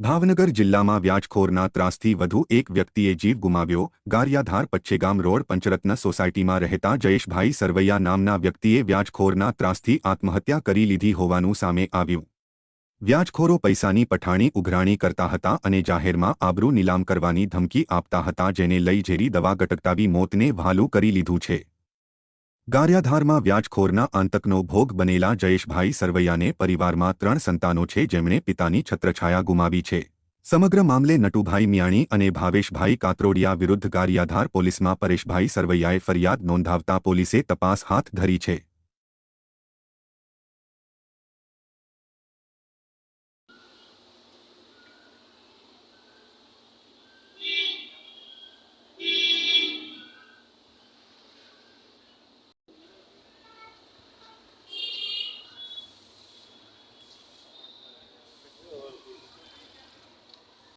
ભાવનગર જિલ્લામાં વ્યાજખોરના ત્રાસથી વધુ એક વ્યક્તિએ જીવ ગુમાવ્યો. ગારિયાધાર પચ્છેગામ રોડ પંચરત્ન સોસાયટીમાં રહેતા જયેશભાઈ સરવૈયા નામના વ્યક્તિએ વ્યાજખોરના ત્રાસથી આત્મહત્યા કરી લીધી હોવાનું સામે આવ્યું. વ્યાજખોરો પૈસાની પઠાણી ઉઘરાણી કરતા હતા અને જાહેરમાં આબરૂ નીલામ કરવાની ધમકી આપતા હતા જેને લઈ ઝેરી દવા ગટકતાવી મોતને વહાલું કરી લીધું છે. ગારિયાધારમાં વ્યાજખોરના આંતકનો ભોગ બનેલા જયેશભાઈ સરવૈયાને પરિવારમાં ત્રણ સંતાનો છે જેમણે પિતાની છત્રછાયા ગુમાવી છે. સમગ્ર મામલે નટુભાઈ મિયાણી અને ભાવેશભાઈ કાતરોડિયા વિરુદ્ધ ગારિયાધાર પોલીસમાં પરેશભાઈ સરવૈયાએ ફરિયાદ નોંધાવતા પોલીસે તપાસ હાથ ધરી છે.